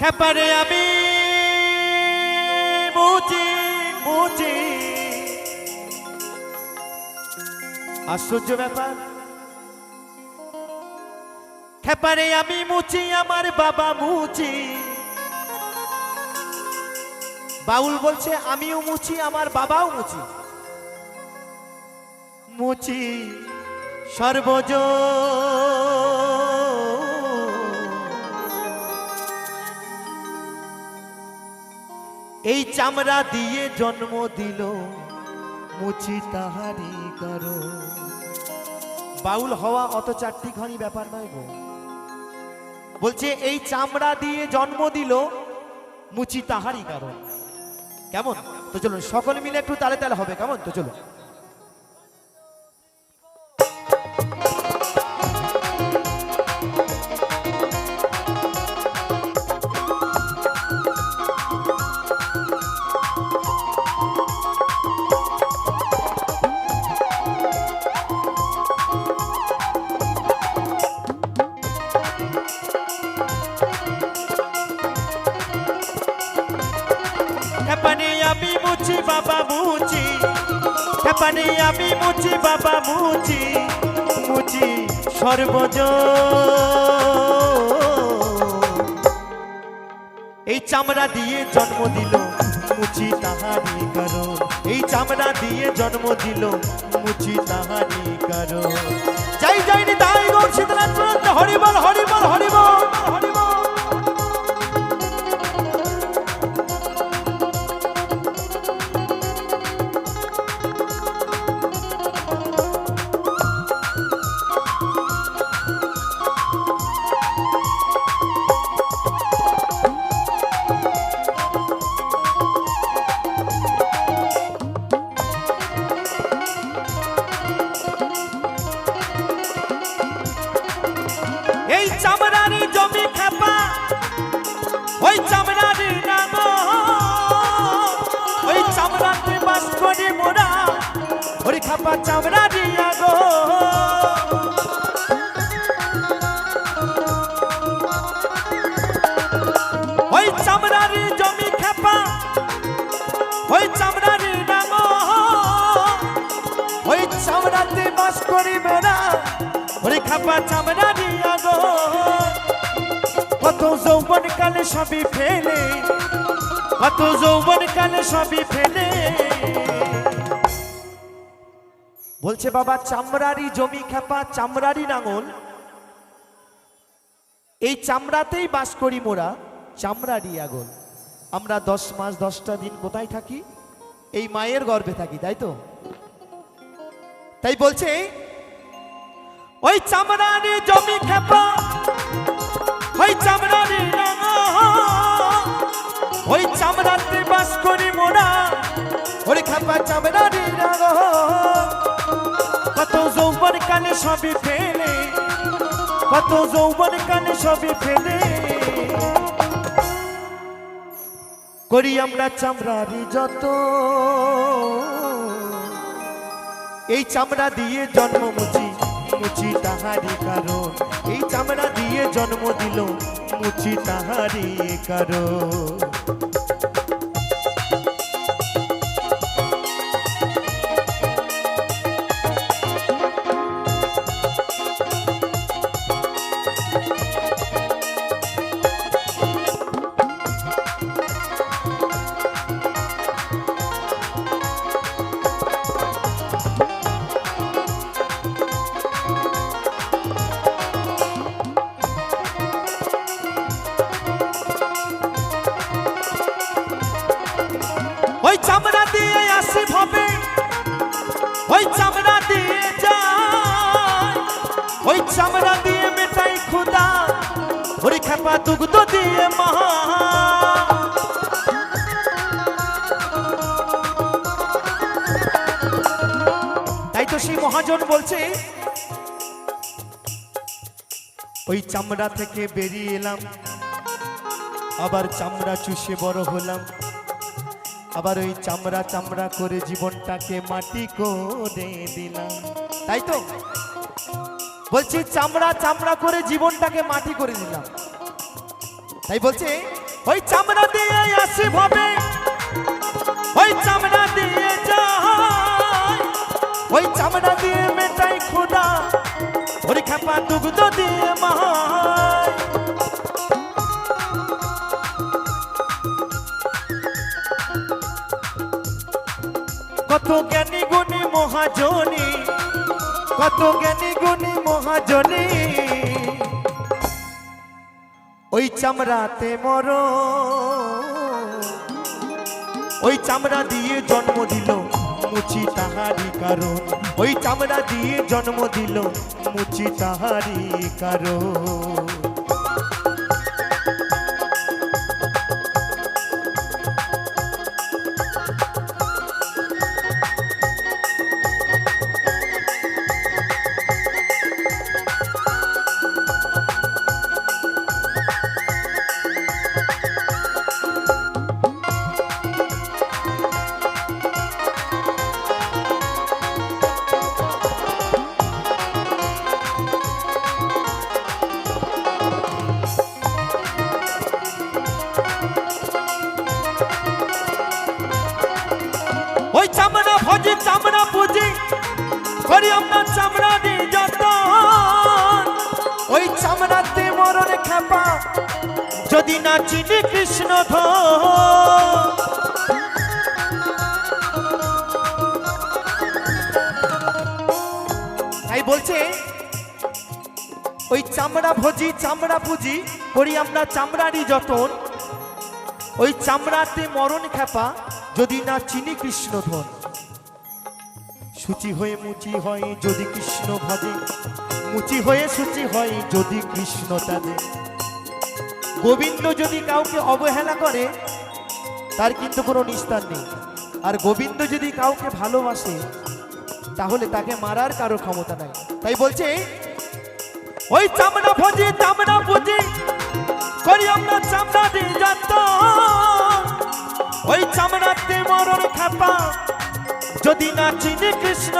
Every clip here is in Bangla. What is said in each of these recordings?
খেপারে আমি মুচি মুচি আশ্চর্য ব্যাপার। খেপারে আমি মুচি আমার বাবা মুচি বাউল বলছে, আমিও মুচি আমার বাবাও মুচি মুচি সর্বজ এই চামড়া দিয়ে জন্ম দিল। মুচি তাহারি করো। বাউল হওয়া অত চারটি ঘনি ব্যাপার নয় গো। বলছে, এই চামড়া দিয়ে জন্ম দিল, মুচি তাহারি কারণ কেমন? তো চলুন, সকল মিলে একটু তালে তালে হবে, কেমন? তো চলুন। মুচি। খেপানে আমি মুচি, বাবা মুচি মুচি সর্বজ। এই চামড়া দিয়ে জন্ম দিল, মুচি তাহারি কারও এই চামড়া দিয়ে জন্ম দিল, মুচি তাহারি কারও যাই যাইনি তাই গো শীতলা চন্দ্র হরিবল হরিবল। এই চামড়ারি জমি খেপা, ওই চামড়ারি নাম। ওই চামড়াতে বাস করি মোরা ওই খাপা চামড়ারি আগো। ওই চামড়ারি জমি খেপা, ওই চামড়ারি নাম। ওই চামড়াতে বাস করি মোরা, ওরে খাপা চামড়া কালে সবই ফেলে। কত যৌবন কালে সবই ফেলে। বলছে বাবা চামড়ারি জমি খেপা চামড়ারি নাঙল। এই চামড়াতেই বাস করি মোরা চামড়ারি আগল। আমরা দশ মাস, দশটা দিন কোথায় থাকি? এই মায়ের গর্ভে থাকি, তাই তো? তাই বলছে, ওই চামড়ারি জমি খেপা ওই চামড়ারি সবই ফেলে, কত যৌবন কালে সবই ফেলে। করি আমরা চামড়ারি যত, এই চামড়া দিয়ে জন্ম মুচি মুচি তাহারি কারণ। এই চামড়া দিয়ে জন্ম দিল মুচি তাহারি কারণ। চামড়া দিয়ে আসে ভাবে। ওই চামড়া দিয়ে যায়। ওই চামড়া দিয়ে মেটাই খুদা ওরে খেপা দুগ্ধ দিয়ে মহা। তাই তো সেই মহাজন বলছে, ওই চামড়া থেকে বেরিয়ে এলাম। আবার চামড়া চুষে বড় হলাম। আবার ওই চামড়া চামড়া করে জীবনটাকে মাটি করে দিলাম। তাই তো? বলছি চামড়া চামড়া করে জীবনটাকে মাটি করে দিলাম। তাই বলছে, ওই চামড়া দিয়ে আসি ভাবে, ওই চামড়া দিয়ে ওই চামড়া দিয়ে মেটাই খোদা ওরে খাপা দুগ্ধ দিয়ে মায় কত জ্ঞানী গুণী মহাজনী, কত জ্ঞানী গুণী মহাজনী। ওই চামড়াতে মর, ওই চামড়া দিয়ে জন্ম দিল মুচি তাহারি কারণ। ওই চামড়া দিয়ে জন্ম দিল মুচি তাহারি কারণ। করি আমরা চামড়া দি যত ওই চামড়াতে মরণ খেপা, যদি না চিনি কৃষ্ণ তাই বলছে, ওই চামড়া ভজি, চামড়া পুজি করি আমরা চামড়ারই যতন। ওই চামড়াতে মরণ খেপা, যদি না চিনি কৃষ্ণ ধন। সূচি হয়ে মুচি হয় যদি কৃষ্ণ ভজে। মুচি হয়ে সূচি হয় যদি কৃষ্ণ তাদের গোবিন্দ যদি কাউকে অবহেলা করে, তার কিন্তু কোনো নিস্তার নেই। আর গোবিন্দ যদি কাউকে ভালোবাসে, তাহলে তাকে মারার কারও ক্ষমতা নাই। তাই বলছে, ওই চামড়া ভজি, চামড়া বুঝি করি আমরা চামড়া দিয়ে যাত ওই চামড়াতে মরণ খাপা যদি না চিনি কৃষ্ণ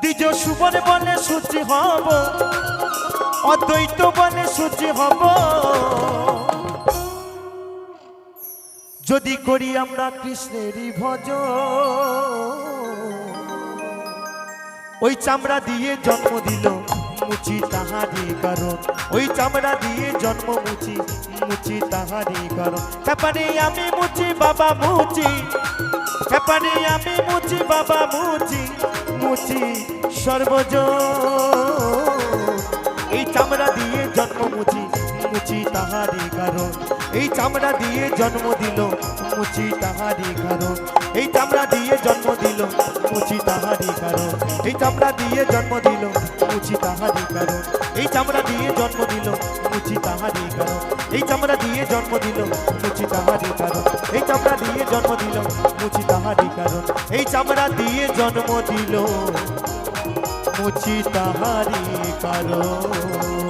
দ্বিজ সুবনে বলে সূচি হব, অদ্বৈত বলে সূচি হব। যদি করি আমরা কৃষ্ণেরই ভজ, ওই চামড়া দিয়ে জন্ম দিল। মুচি তাহারি কারণ। ওই চামড়া দিয়ে জন্ম মুচি মুচি তাহারি কারণ। ব্যাপারে আমি মুচি বাবা মুচি ব্যাপারে আমি মুচি বাবা মুচি মুচি সর্বজ। এই চামড়া দিয়ে জন্ম মুচি মুচি তাহারি কারণ। এই চামড়া দিয়ে জন্ম দিল, মুচি তাহারি কারণ। এই চামড়া দিয়ে জন্ম দিল, মুচি তাহারি কারণ। এই চামড়া দিয়ে জন্ম দিল, মুচি তাহারি কারণ। এই চামড়া দিয়ে জন্ম দিল, মুচি তাহারি কারণ। এই চামড়া দিয়ে জন্ম দিল, মুচি তাহারি কারণ। এই চামড়া দিয়ে জন্ম দিল, মুচি তাহারি কারণ। এই চামড়া দিয়ে জন্ম দিল, মুচি তাহারি কারণ।